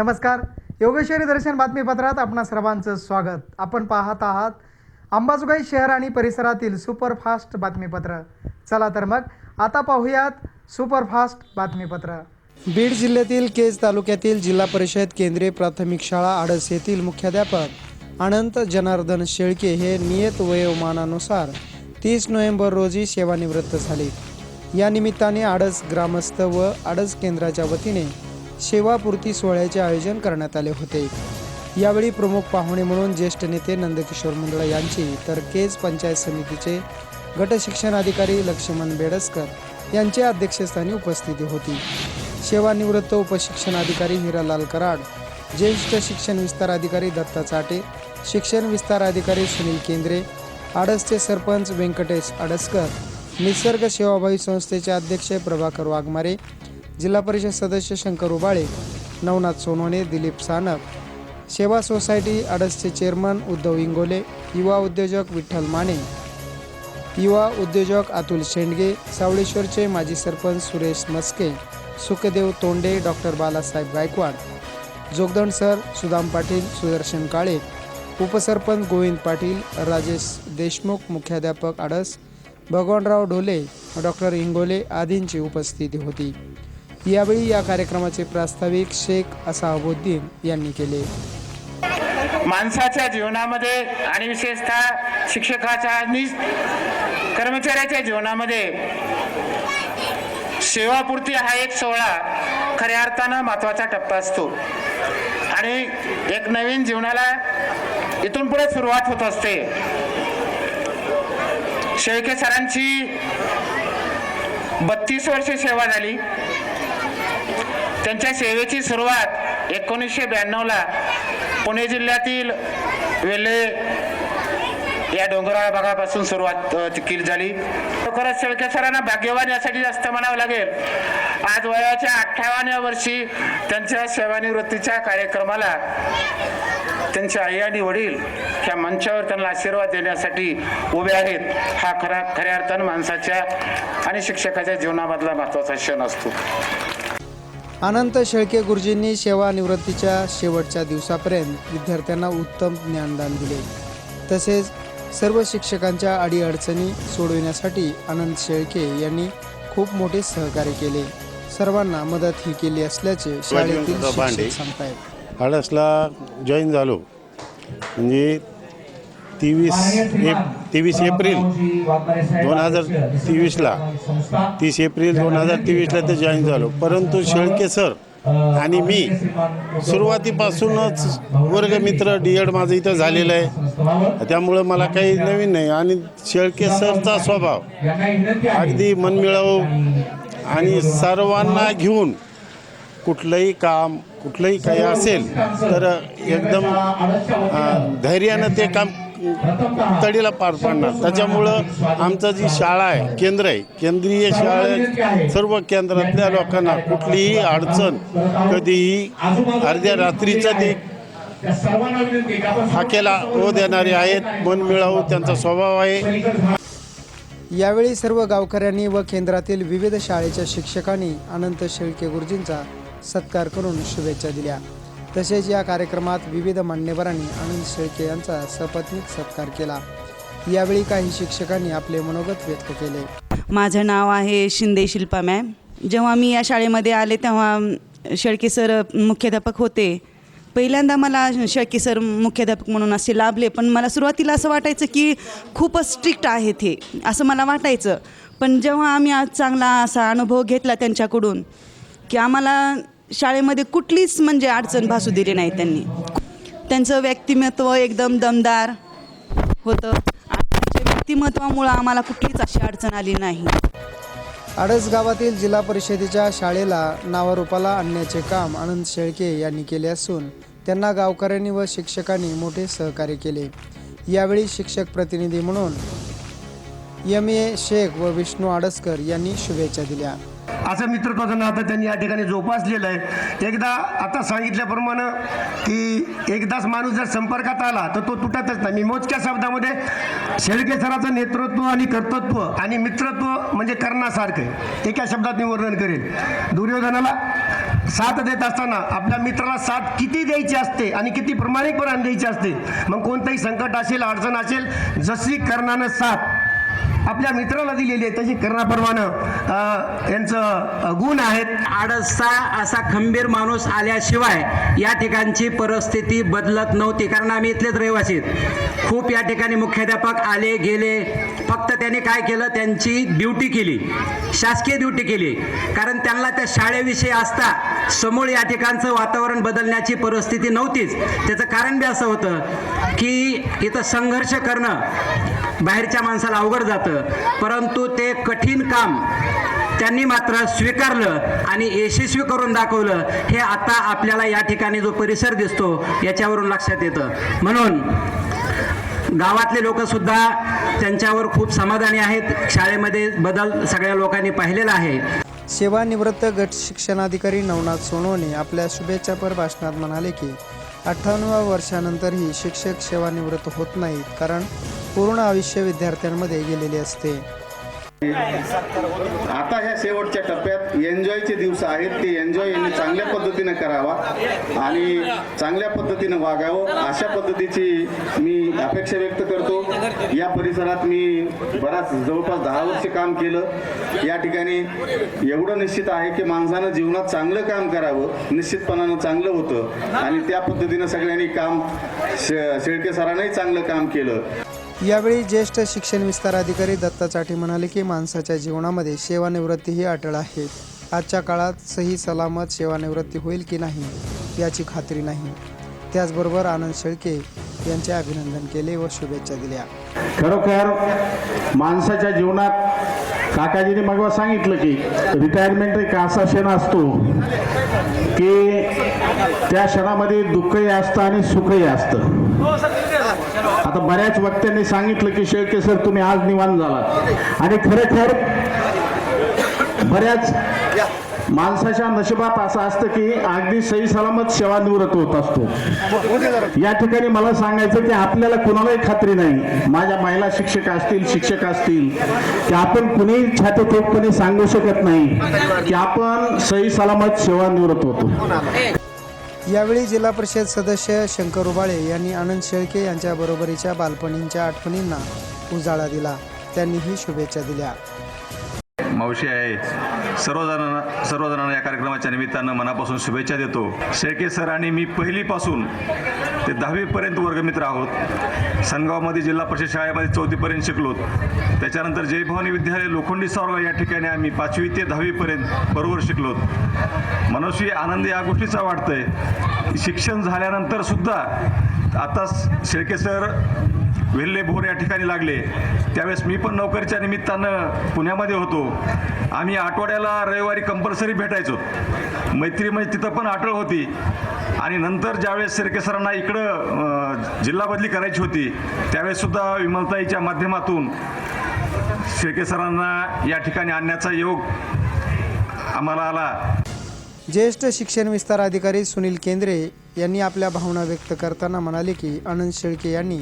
नमस्कार. योगेश्वरी दर्शन बातमीपत्रात आपणा सर्वांचं स्वागत. आपण पाहत आहात अंबाजोगाई शहर आणि परिसरातील सुपरफास्ट बातमीपत्र. चला तर मग आता पाहूयात सुपरफास्ट बातमीपत्र. बीड जिल्ह्यातील केज तालुक्यातील जिल्हा परिषद केंद्रीय प्राथमिक शाळा आडस येथील मुख्याध्यापक अनंत जनार्दन शेळके हे नियत वयोमानानुसार तीस नोव्हेंबर रोजी सेवानिवृत्त झाले. या निमित्ताने आडस ग्रामस्थ व आडस केंद्राच्या वतीने सेवापूर्ती सोहळ्याचे आयोजन करण्यात आले होते. यावेळी प्रमुख पाहुणे म्हणून ज्येष्ठ नेते नंदकिशोर मुंदळा यांची तर केज पंचायत समितीचे गटशिक्षण अधिकारी लक्ष्मण बेडसकर यांच्या अध्यक्षस्थानी उपस्थिती होती. सेवानिवृत्त उपशिक्षण अधिकारी हिरालाल कराड ज्येष्ठ शिक्षण विस्तार अधिकारी दत्ता चाटे शिक्षण विस्तार अधिकारी सुनील केंद्रे आडसचे सरपंच व्यंकटेश आडसकर निसर्ग सेवाभावी संस्थेचे अध्यक्ष प्रभाकर वाघमारे जिल्हा परिषद सदस्य शंकर उबाळे नवनाथ सोनवणे दिलीप सानप सेवा सोसायटी आडसचे चेअरमन उद्धव इंगोले युवा उद्योजक विठ्ठल माने युवा उद्योजक अतुल शेंडगे सावळेश्वरचे माजी सरपंच सुरेश मस्के सुखदेव तोंडे डॉक्टर बालासाहेब गायकवाड जोगदंड सर सुदाम पाटील सुदर्शन काळे उपसरपंच गोविंद पाटील राजेश देशमुख मुख्याध्यापक आडस भगवानराव ढोले डॉक्टर इंगोले आदींची उपस्थिती होती. यावेळी या कार्यक्रमाचे प्रास्ताविक शेख असाबुद्दीन यांनी केले. माणसाच्या जीवनामध्ये आणि विशेषतः शिक्षकाच्या आणि कर्मचाऱ्याच्या जीवनामध्ये सेवापूर्ती हा एक सोहळा खऱ्या अर्थानं महत्त्वाचा टप्पा असतो. आणि एक नवीन जीवनाला इथून पुढे सुरुवात होत असते. शेळके सरांची बत्तीस वर्षे सेवा झाली. त्यांच्या सेवेची सुरुवात एकोणीसशे ब्याण्णवला पुणे जिल्ह्यातील वेल्हे या डोंगराळ भागापासून सुरुवात केली झाली. खरंच शेळके सरांना भाग्यवान यासाठी जास्त म्हणावं लागेल. आज वयाच्या अठ्ठावन्या वर्षी त्यांच्या सेवानिवृत्तीच्या कार्यक्रमाला त्यांचे आई आणि वडील ह्या मंचावर त्यांना आशीर्वाद देण्यासाठी उभे आहेत. हा खरा खऱ्या अर्थानं माणसाच्या आणि शिक्षकाच्या जीवनामधला महत्त्वाचा क्षण असतो. अनंत शेळके गुरुजींनी सेवानिवृत्तीच्या शेवटच्या दिवसापर्यंत विद्यार्थ्यांना उत्तम ज्ञानदान दिले. तसेच सर्व शिक्षकांच्या अडीअडचणी सोडविण्यासाठी अनंत शेळके यांनी खूप मोठे सहकार्य केले. सर्वांना मदत ही केली असल्याचे शाळेतील सांगतायत. आडसला जॉईन झालो. म्हणजे तेवीस एप तेवीस एप्रिल दोन हजार तेवीसला. तीस एप्रिल दोन हजार तेवीसला ते जॉईन झालो. परंतु शेळके सर आणि मी सुरुवातीपासूनच वर्गमित्र डी एड माझं इथं झालेलं आहे. त्यामुळं मला काही नवीन नाही. आणि शेळके सरचा स्वभाव अगदी मनमिळावू आणि सर्वांना घेऊन कुठलंही काम कुठलंही काही असेल तर एकदम धैर्यानं ते काम तडीला पार पाडणार. त्याच्यामुळं आमचं जी शाळा आहे केंद्र आहे केंद्रीय शाळेत सर्व केंद्रातल्या लोकांना कुठलीही अडचण कधीही अर्ध्या रात्रीचं ते हाकेला ओ देणारे आहेत मन मिळावू त्यांचा स्वभाव आहे. यावेळी सर्व गावकऱ्यांनी व केंद्रातील विविध शाळेच्या शिक्षकांनी अनंत शेळके गुरुजींचा सत्कार करून शुभेच्छा दिल्या. तसेच या कार्यक्रमात विविध मान्यवरांनी अनिल शेळके यांचा सपत्नीक सत्कार केला. यावेळी काही शिक्षकांनी आपले मनोगत व्यक्त केले. माझं नाव आहे शिंदे शिल्पा मॅम. जेव्हा मी या शाळेमध्ये आले तेव्हा शेळके सर मुख्याध्यापक होते. पहिल्यांदा मला शेळके सर मुख्याध्यापक म्हणून असे लाभले पण मला सुरुवातीला असं वाटायचं की खूपच स्ट्रिक्ट आहेत हे असं मला वाटायचं. पण जेव्हा आम्ही आज चांगला असा अनुभव घेतला त्यांच्याकडून की आम्हाला शाळेमध्ये कुठलीच म्हणजे अडचण भासू दिली नाही त्यांनी. त्यांचं व्यक्तिमत्व एकदम दमदार होतं. आणि व्यक्तिमत्वामुळं आम्हाला कुठलीच अशी अडचण आली नाही. आडस गावातील जिल्हा परिषदेच्या शाळेला नावारूपाला आणण्याचे काम आनंद शेळके यांनी केले असून त्यांना गावकऱ्यांनी व शिक्षकांनी मोठे सहकार्य केले. यावेळी शिक्षक प्रतिनिधी म्हणून एम ए शेख व विष्णू आडसकर यांनी शुभेच्छा दिल्या. असं मित्रत्वाचं नातं त्यांनी या ठिकाणी जोपासलेलं आहे. एकदा आता सांगितल्याप्रमाणे की एकदाच माणूस जर संपर्कात आला तर तो तुटतच नाही. मी मोजक्या शब्दामध्ये शेळके सराचं नेतृत्व आणि कर्तृत्व आणि मित्रत्व म्हणजे कर्णासारखं एका शब्दात मी वर्णन करेल. दुर्योधनाला साथ देत असताना आपल्या मित्राला साथ किती द्यायची असते आणि किती प्रामाणिकपणाने द्यायची असते? मग कोणतंही संकट असेल अडचण असेल जशी कर्णानं साथ आपल्या मित्राला दिलेली आहे. तशी कर्णाप्रमाणे यांचं गुण आहेत. आडसा असा खंबीर माणूस आल्याशिवाय या ठिकाणची परिस्थिती बदलत नव्हती. कारण आम्ही इथलेच रहिवासी खूप या ठिकाणी मुख्याध्यापक आले गेले. फक्त त्यांनी काय केलं? त्यांची ड्युटी केली. शासकीय ड्युटी केली. कारण त्यांना त्या शाळेविषयी असता समोर या ठिकाणचं वातावरण बदलण्याची परिस्थिती नव्हतीच. त्याचं कारण बी असं होतं की इथं संघर्ष करणं बाहेरच्या माणसाला अवघड जातं. परंतु ते कठीण काम त्यांनी मात्र स्वीकारलं आणि यशस्वी करून दाखवलं. हे आता आपल्याला या ठिकाणी जो परिसर दिसतो याच्यावरून लक्षात येतं. म्हणून गावातले लोकसुद्धा त्यांच्यावर खूप समाधानी आहेत. शाळेमध्ये बदल सगळ्या लोकांनी पाहिलेला आहे. सेवानिवृत्त गट शिक्षणाधिकारी नवनाथ सोनवणे आपल्या शुभेच्छापर भाषणात म्हणाले की अठ्ठावन्नव्या वर्षानंतरही शिक्षक सेवानिवृत्त होत नाहीत कारण पूर्ण आयुष्य विद्यार्थ्यांमध्ये गेलेले असते. आता ह्या शेवटच्या टप्प्यात एन्जॉयचे दिवस आहेत. ते एन्जॉय यांनी चांगल्या पद्धतीने करावा आणि चांगल्या पद्धतीने वागावं. अशा पद्धतीची मी अपेक्षा व्यक्त करतो. या परिसरात मी बराच जवळपास दहा वर्ष काम केलं. या ठिकाणी एवढं निश्चित आहे की माणसानं जीवनात चांगलं काम करावं. निश्चितपणानं चांगलं होतं. आणि त्या पद्धतीनं सगळ्यांनी काम शे शेळके सरांनाही चांगलं काम केलं. यावेळी ज्येष्ठ शिक्षण विस्तार अधिकारी दत्ता चाठी म्हणाले की माणसाच्या जीवनामध्ये सेवानिवृत्ती ही अटळ आहे. आजच्या काळात सही सलामत सेवानिवृत्ती होईल की नाही याची खात्री नाही. त्याचबरोबर आनंद शेळके यांचे अभिनंदन केले व शुभेच्छा दिल्या. खरोखर माणसाच्या जीवनात काकाजीने मग सांगितलं की रिटायरमेंट एक असा क्षण असतो की त्या क्षणामध्ये दुःखही असतं आणि सुखही असतं. आता बऱ्याच वक्त्यांनी सांगितलं की शेळके सर तुम्ही आज निवांत झाला आणि खरेखर बऱ्याच माणसाच्या नशिबात असं असतं की अगदी सही सलामत सेवानिवृत्त होत असतो. या ठिकाणी मला सांगायचं की आपल्याला कुणालाही खात्री नाही. माझ्या महिला शिक्षक असतील शिक्षक असतील की आपण कुणीही छाती ठोकपणे सांगू शकत नाही की आपण सही सलामत सेवानिवृत्त होतो. यावेळी जिल्हा परिषद सदस्य शंकर उबाळे यांनी आनंद शेळके यांच्या बरोबरीच्या बालपणींच्या आठवणींना उजाळा दिला. त्यांनीही शुभेच्छा दिल्या. मावशी आहे. सर्वजणांना सर्वजणांना या कार्यक्रमाच्या निमित्तानं मनापासून शुभेच्छा देतो. शेळके सर आणि मी पहिलीपासून ते दहावीपर्यंत वर्गमित्र आहोत. सनगावमध्ये जिल्हा परिषद शाळेमध्ये चौथीपर्यंत शिकलो त्याच्यानंतर जय भवानी विद्यालय लोखंडी सावरगाव या ठिकाणी आम्ही पाचवी ते दहावीपर्यंत बरोबर शिकलो मनस्वी आनंद या गोष्टीचा वाटतंय की शिक्षण झाल्यानंतर सुद्धा आता शेळके सर वेल्हे भोर या ठिकाणी लागले. त्यावेळेस मी पण नोकरीच्या निमित्तानं पुण्यामध्ये होतो. आम्ही आठवड्याला रविवारी कंपल्सरी भेटायचो. मैत्री म्हणजे तिथं पण आठळ होती. आणि नंतर ज्यावेळेस शिर्के सरांना इकडं जिल्हा बदली करायची होती त्यावेळेससुद्धा विमलताईच्या माध्यमातून शिर्के सरांना या ठिकाणी आणण्याचा योग आम्हाला आला. ज्येष्ठ शिक्षण विस्तार अधिकारी सुनील केंद्रे यांनी आपल्या भावना व्यक्त करताना म्हणाले की आनंद शेळके यांनी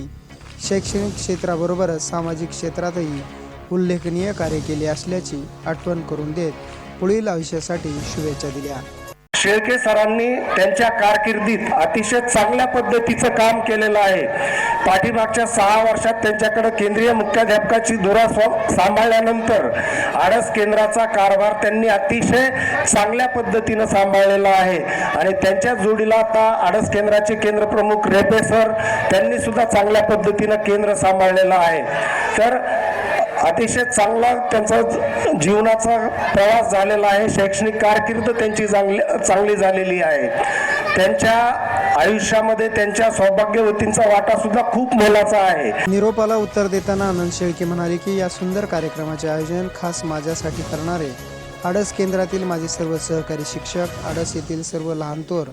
शैक्षणिक क्षेत्राबरोबरच सामाजिक क्षेत्रातही उल्लेखनीय कार्य केले असल्याची आठवण करून देत पुढील आयुष्यासाठी शुभेच्छा दिल्या. शेळके सरांनी त्यांच्या कारकिर्दीत अतिशय चांगल्या पद्धतीचं काम केलेलं आहे. पाठीमागच्या सहा वर्षात त्यांच्याकडे केंद्रीय मुख्याध्यापकाची धुरा सांभाळल्यानंतर आडस केंद्राचा कारभार त्यांनी अतिशय चांगल्या पद्धतीनं सांभाळलेला आहे. आणि त्यांच्या जोडीला आता आडस केंद्राचे केंद्र प्रमुख रेपे सर त्यांनी सुद्धा चांगल्या पद्धतीनं केंद्र सांभाळलेलं आहे. तर अतिशय चांगला त्यांचा जीवनाचा प्रवास झालेला आहे. शैक्षणिक कारकीर्द त्यांची चांगली चांगली झालेली आहे. त्यांच्या आयुष्यामध्ये त्यांच्या सौभाग्यवतींचा वाटा सुद्धा खूप मोलाचा आहे. निरोपाला उत्तर देताना आनंद शेळके म्हणाले की या सुंदर कार्यक्रमाचे आयोजन खास माझ्यासाठी करणारे आडस केंद्रातील माझे सर्व सहकारी शिक्षक आडस येथील सर्व लहानतोर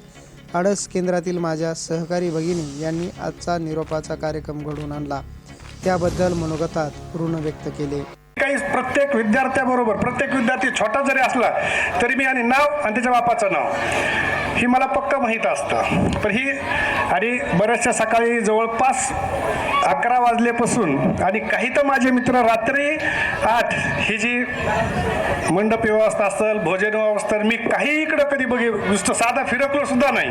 आडस केंद्रातील माझ्या सहकारी भगिनी यांनी आजचा निरोपाचा कार्यक्रम घडवून आणला. त्याबद्दल मनोगतात ऋण व्यक्त केले. काही प्रत्येक विद्यार्थ्याबरोबर प्रत्येक विद्यार्थी छोटा जरी असला तरी मी आणि नाव आणि त्याच्या बापाचं नाव ही मला पक्क माहीत असतं. पण ही आणि बऱ्याचशा सकाळी जवळपास अकरा वाजल्यापासून आणि काही तर माझे मित्र रात्री आठ ही जी मंडप व्यवस्था असेल भोजन व्यवस्था मी काही इकडं कधी बघे नुसतं साधा फिरकलो सुद्धा नाही.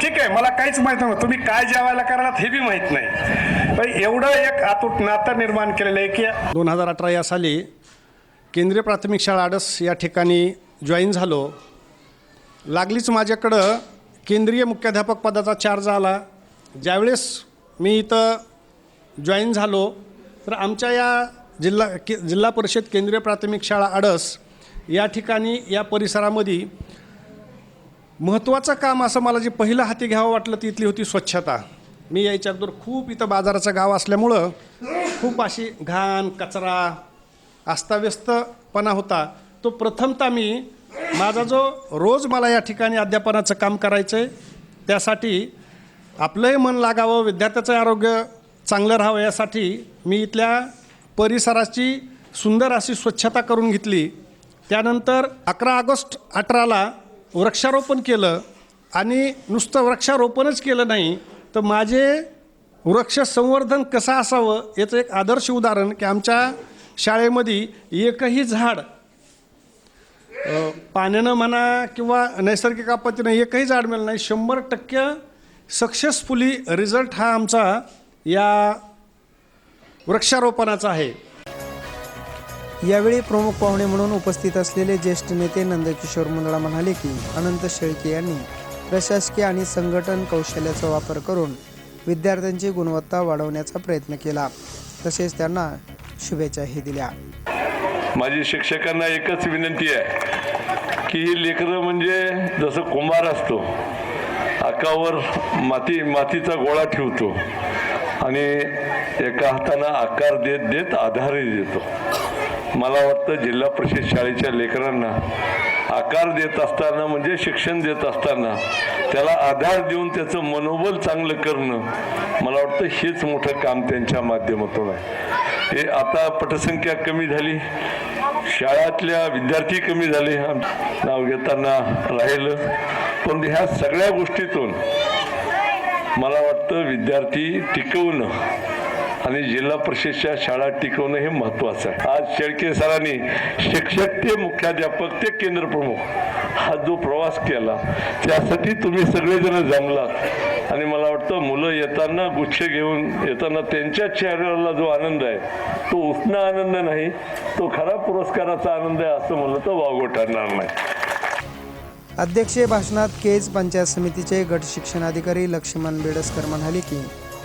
ठीक आहे मला काहीच माहीत नव्हतं. तुम्ही काय जेवायला करणार हे बी माहीत नाही. पण एवढं एक आतूट नातं निर्माण केलेलं आहे की दोन हजार अठरा या साली केंद्रीय प्राथमिक शाळा आडस या ठिकाणी जॉईन झालो. लागलीच माझ्याकडं केंद्रीय मुख्याध्यापक पदाचा चार्ज आला. ज्यावेळेस मी इथं जॉईन झालो तर आमच्या या जिल्हा के जिल्हा परिषद केंद्रीय प्राथमिक शाळा आडस या ठिकाणी या परिसरामध्ये महत्त्वाचं काम असं मला जे पहिलं हाती घ्यावं वाटलं ती इथली होती स्वच्छता. मी यायच्या अगोदर खूप इथं बाजाराचं गाव असल्यामुळं खूप अशी घाण कचरा अस्ताव्यस्तपणा होता. तो प्रथमतः मी माझा जो रोज मला या ठिकाणी अध्यापनाचं काम करायचं आहे त्यासाठी आपलंही मन लागावं विद्यार्थ्याचं आरोग्य चांगलं राहावं यासाठी मी इथल्या परिसराची सुंदर अशी स्वच्छता करून घेतली. त्यानंतर अकरा ऑगस्ट अठराला वृक्षारोपण केलं आणि नुसतं वृक्षारोपणच केलं नाही तर माझे वृक्ष संवर्धन कसं असावं याचं एक आदर्श उदाहरण की आमच्या शाळेमध्ये एकही झाड पाण्यानं म्हणा किंवा नैसर्गिक आपत्तीनं एकही झाड मिळालं नाही. शंभर टक्के सक्सेसफुली रिझल्ट हा आमचा या वृक्षारोपणाचा आहे. यावेळी प्रमुख पाहुणे म्हणून उपस्थित असलेले ज्येष्ठ नेते नंदकिशोर मुंदळा म्हणाले की अनंत शेळके यांनी प्रशासकीय आणि संघटन कौशल्याचा वापर करून विद्यार्थ्यांची गुणवत्ता वाढवण्याचा प्रयत्न केला. तसेच त्यांना शुभेच्छाही दिल्या. माझी शिक्षकांना एकच विनंती आहे की ही लेकरं म्हणजे जसं कुंभार असतो आकावर माती मातीचा गोळा ठेवतो. आणि एका हातानं आकार देत देत आधारही देतो. मला वाटतं जिल्हा परिषद शाळेच्या लेकरांना आकार देत असताना म्हणजे शिक्षण देत असताना त्याला आधार देऊन त्याचं मनोबल चांगलं करणं मला वाटतं हेच मोठं काम त्यांच्या माध्यमातून आहे. हे आता पटसंख्या कमी झाली शाळातल्या विद्यार्थी कमी झाले नाव घेताना राहिलं. पण ह्या सगळ्या गोष्टीतून मला वाटतं विद्यार्थी टिकवणं आणि जिल्हा परिषदच्या शाळा टिकवणं हे महत्वाचं आहे. आज शेळके सरांनी शिक्षक ते मुख्याध्यापक ते केंद्र प्रमुख हा जो प्रवास केला त्यासाठी तुम्ही सगळेजण जमलात. आणि मला वाटतं मुलं येताना गुच्छ घेऊन येताना त्यांच्या चेहऱ्याला जो आनंद आहे तो उष्ण आनंद नाही तो खरा पुरस्काराचा आनंद आहे असं म्हणलं तर वावगं ठरणार नाही. अध्यक्षीय भाषणात केज पंचायत समितीचे गट शिक्षणाधिकारी लक्ष्मण बेडसकर म्हणाले की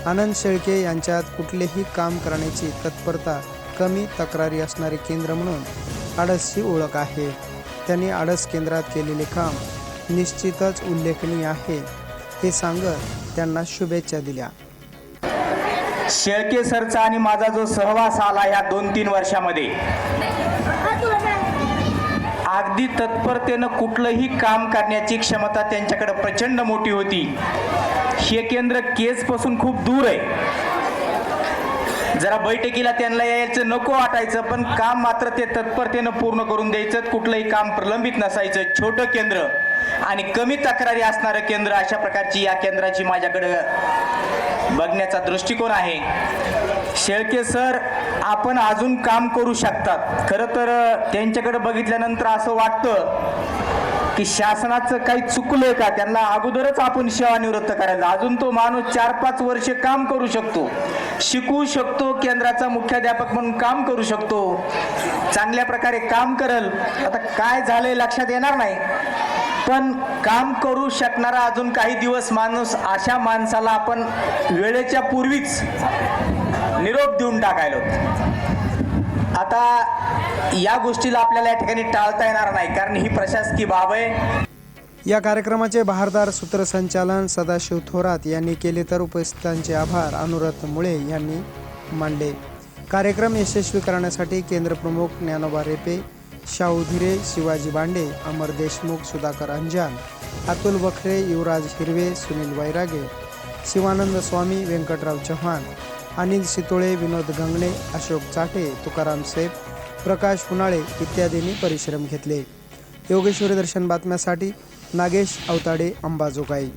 आनंद शेळके यांच्यात कुठलेही काम करण्याची तत्परता कमी तक्रारी असणारे केंद्र म्हणून आडसची ओळख आहे. त्यांनी आडस केंद्रात केलेले काम निश्चितच उल्लेखनीय आहे हे सांगत त्यांना शुभेच्छा दिल्या. शेळके सरचा आणि माझा जो सहवास आला या दोन तीन वर्षामध्ये अगदी तत्परतेनं कुठलंही काम करण्याची क्षमता त्यांच्याकडे प्रचंड मोठी होती. हे केंद्र केजपासून खूप दूर आहे. जरा बैठकीला त्यांना यायचं नको वाटायचं पण काम मात्र ते तत्परतेनं पूर्ण करून द्यायचं. कुठलंही काम प्रलंबित नसायचं. छोटं केंद्र आणि कमी तक्रारी असणारं केंद्र अशा प्रकारची या केंद्राची माझ्याकडं बघण्याचा दृष्टिकोन आहे. शेळके सर आपण अजून काम करू शकतात. खरं तर त्यांच्याकडे बघितल्यानंतर असं वाटतं की शासनाचं काही चुकलंय का? त्यांना अगोदरच आपण सेवानिवृत्त करायला अजून तो माणूस चार पाच वर्ष काम करू शकतो. शिकू शकतो केंद्राचा मुख्याध्यापक म्हणून काम करू शकतो. चांगल्या प्रकारे काम करल. आता काय झालंय लक्षात येणार नाही. पण काम करू शकणारा अजून काही दिवस माणूस अशा माणसाला आपण वेळेच्या पूर्वीच निरोप देऊन टाकायलो आता या गोष्टीला आपल्याला या ठिकाणी टाळता येणार नाही कारण ही प्रशासकीय बाब आहे. या कार्यक्रमाचे बहारदार सूत्रसंचालन सदाशिव थोरात यांनी केले तर उपस्थितांचे आभार. अनुरथ मुळे यांनी मांडले. कार्यक्रम यशस्वी करण्यासाठी केंद्रप्रमुख ज्ञानोबा रेपे शाहू धिरे शिवाजी बांडे अमर देशमुख सुधाकर अंजान अतुल बखरे युवराज हिरवे सुनील वैरागे शिवानंद स्वामी व्यंकटराव चव्हाण अनिल सितोळे विनोद गंगणे अशोक चाटे तुकाराम सेफ प्रकाश पुनाळे इत्यादींनी परिश्रम घेतले. योगेश्वरी दर्शन बातम्यासाठी नागेश अवताडे अंबाजोगाई.